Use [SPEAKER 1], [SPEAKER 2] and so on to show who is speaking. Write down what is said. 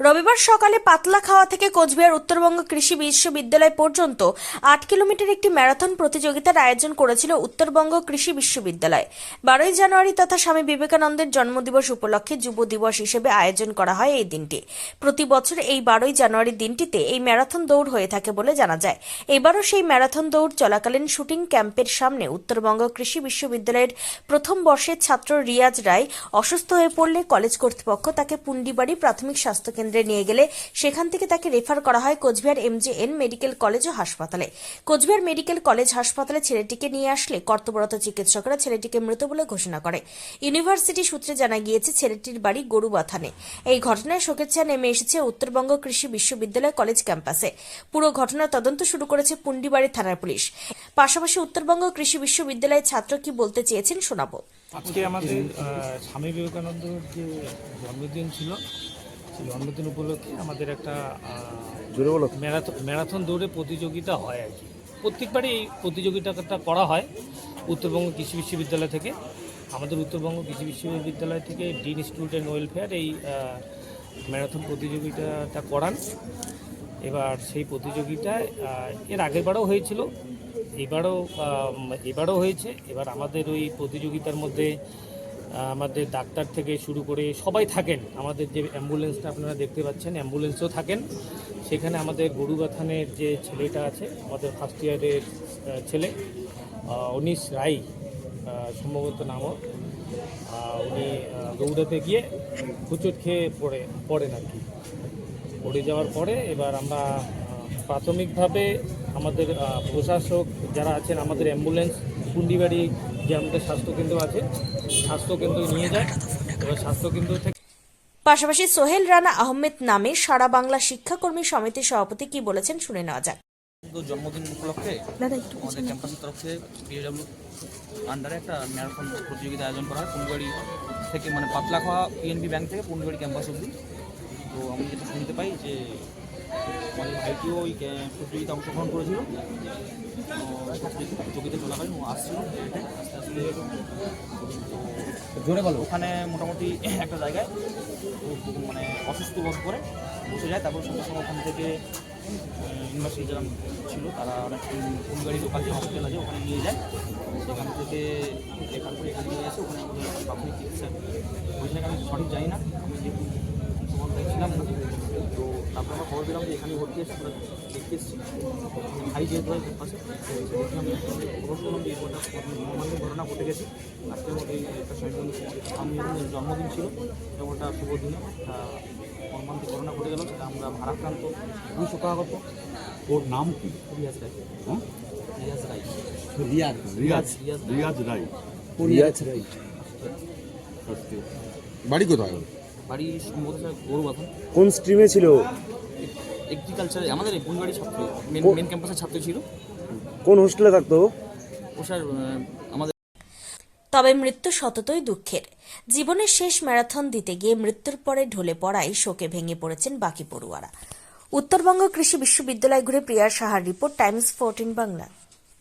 [SPEAKER 1] রবিবার সকালে পাতলা খাওয়া থেকে কোচবিহার উত্তরবঙ্গ কৃষি বিশ্ববিদ্যালয় পর্যন্ত আট কিলোমিটার একটি ম্যারাথন প্রতিযোগিতার আয়োজন করেছিল উত্তরবঙ্গ কৃষি বিশ্ববিদ্যালয়। বারোই জানুয়ারি তথা স্বামী বিবেকানন্দের জন্মদিবস উপলক্ষে যুব দিবস হিসেবে আয়োজন করা হয় এই দিনটি। প্রতি বছর এই বারোই জানুয়ারি দিনটিতে এই ম্যারাথন দৌড় হয়ে থাকে বলে জানা যায়। এবারও সেই ম্যারাথন দৌড় চলাকালীন শুটিং ক্যাম্পের সামনে উত্তরবঙ্গ কৃষি বিশ্ববিদ্যালয়ের প্রথম বর্ষের ছাত্র রিয়াজ রায় অসুস্থ হয়ে পড়লে কলেজ কর্তৃপক্ষ তাকে পুন্ডিবাড়ি প্রাথমিক স্বাস্থ্য কেন্দ্রে নিয়ে গেলে সেখান থেকে তাকে রেফার করা হয় কোচবিহার এমজেএন মেডিকেল কলেজ ও হাসপাতালে। কোচবিহার মেডিকেল কলেজ হাসপাতালে ছেলেটিকে নিয়ে আসলে কর্তব্যরত চিকিৎসকরা ছেলেটিকে মৃত বলে ঘোষণা করে। ইউনিভার্সিটি সূত্রে জানা গিয়েছে, ছেলেটির বাড়ি গরুবাথানে। এই ঘটনায় শোকের ছায়া নেমে এসেছে উত্তরবঙ্গ কৃষি বিশ্ববিদ্যালয় কলেজ ক্যাম্পাসে। পুরো ঘটনার তদন্ত শুরু করেছে পুন্ডিবাড়ি থানার পুলিশ। পাশাপাশি উত্তরবঙ্গ কৃষি বিশ্ববিদ্যালয়ের ছাত্র কি বলতে চেয়েছেন শোনাবো।
[SPEAKER 2] আজকে আমাদের স্বামী বিবেকানন্দর যে জন্মদিন ছিল জন্মদিন উপলক্ষে আমাদের একটা
[SPEAKER 3] জোরে বলো
[SPEAKER 2] ম্যারাথন ম্যারাথন দৌড়ে প্রতিযোগিতা হয় আর কি। প্রত্যেকবারই এই প্রতিযোগিতাটা করা হয় উত্তরবঙ্গ কৃষি বিশ্ববিদ্যালয় থেকে। আমাদের উত্তরবঙ্গ কৃষি বিশ্ববিদ্যালয় থেকে ডিন স্টুডেন্ট ওয়েলফেয়ার এই ম্যারাথন প্রতিযোগিতাটা করান। এবার সেই প্রতিযোগিতায় এর আগেরবারও হয়েছিল এবারও এবারও হয়েছে। এবার আমাদের ওই প্রতিযোগিতার মধ্যে আমাদের ডাক্তার থেকে শুরু করে সবাই থাকেন। আমাদের যে অ্যাম্বুলেন্সটা আপনারা দেখতে পাচ্ছেন অ্যাম্বুলেন্সও থাকেন। সেখানে আমাদের গরুগাথানের যে ছেলেটা আছে আমাদের ফার্স্ট ইয়ারের ছেলে অনিশ রাই সম্ভবত আহ, উনি দৌড়াতে গিয়ে হুচট খেয়ে পড়ে পড়েন আর কি। পড়ে যাওয়ার পরে এবার আমরা প্রাথমিকভাবে আমাদের প্রশাসক যারা আছেন আমাদের অ্যাম্বুলেন্স কুন্ডিবাড়ি যে আমাদের স্বাস্থ্যকেন্দ্র আছে স্বাস্থ্যকেন্দ্র নিয়ে যায় এবার স্বাস্থ্যকেন্দ্র থেকে
[SPEAKER 1] পাশাপাশি সোহেল রানা আহমেদ নামে সারা বাংলা শিক্ষাকর্মী সমিতির সভাপতি কি বলেছেন শুনে নেওয়া যাক।
[SPEAKER 4] জন্মদিন উপলক্ষে আমাদের ক্যাম্পাসের তরফ থেকে বিএডব্লিউ আন্ডারে একটা ম্যারাথন প্রতিযোগিতা আয়োজন করা হয় পুন্ডুবাড়ি থেকে মানে পাতলা খাওয়া পিএনবি ব্যাংক থেকে পুন্ডুবাড়ি ক্যাম্পাস অবধি। তো আমি যেটা শুনতে পাই যে আমাদের ভাইটিও ওই প্রতিযোগিতা অংশগ্রহণ করেছিল। তো প্রতিযোগিতা চলাকালীন ও আসছিল আস্তে আস্তে জোরে বলো। ওখানে মোটামুটি একটা জায়গায় মানে অসুস্থ বোধ করে, বসে যায়। তারপর সঙ্গে সঙ্গে ওখান থেকে ইউনিভার্সিটি যারা ছিল, তারা অনেক ফুলগাড়ি যে হসপিটাল আছে, ওখানে নিয়ে যায়। সেখান থেকে এখান থেকে এখানে নিয়ে এসে ওখানে আমাদের প্রাথমিক চিকিৎসা। হয়েছে আমি সঠিক জানি না? আমি যেহেতু অংশগ্রহণ করছিলাম না তো তারপর আমরা খবর পেলাম যে এখানে ভর্তি আছে আমরা দেখতে এসেছি। ভাই যেহেতু হয় পাশে। খবর শুনলাম যে একটা ঘটনা ঘটে গেছে। আজকের মধ্যে এই একটা স্বামী স্বামী জন্মদিন ছিল এবং ওটা শুভ দিনে একটা ঘটনা ঘটে গেল সেটা আমরা ভারাক্রান্ত খুবই শোকাহত
[SPEAKER 3] ওর নাম কি?
[SPEAKER 4] রিয়াজ রায়।
[SPEAKER 3] হ্যাঁ?
[SPEAKER 4] রিয়াজ রায়।
[SPEAKER 3] রিয়াজ রিয়াজ
[SPEAKER 4] রিয়াজ
[SPEAKER 3] রিয়াজ রাই রিয়াজ রাই বাড়ি কোথায়?
[SPEAKER 4] বাড়ি সম্ভবত গরু বাথন
[SPEAKER 5] কোন স্ট্রিমে ছিল
[SPEAKER 4] এগ্রিকালচারে আমাদের এই ছাত্র মেন ক্যাম্পাসের ছাত্র ছিল।
[SPEAKER 5] কোন হোস্টেলে থাকতো ও?
[SPEAKER 4] ও স্যার আমাদের
[SPEAKER 1] তবে মৃত্যু সততই দুঃখের। জীবনের শেষ ম্যারাথন দিতে গিয়ে মৃত্যুর পরে ঢলে পড়ায় শোকে ভেঙে পড়েছেন বাকি পড়ুয়ারা। উত্তরবঙ্গ কৃষি বিশ্ববিদ্যালয় ঘুরে প্রিয়া সাহার রিপোর্ট টাইমস ফোরটিন বাংলা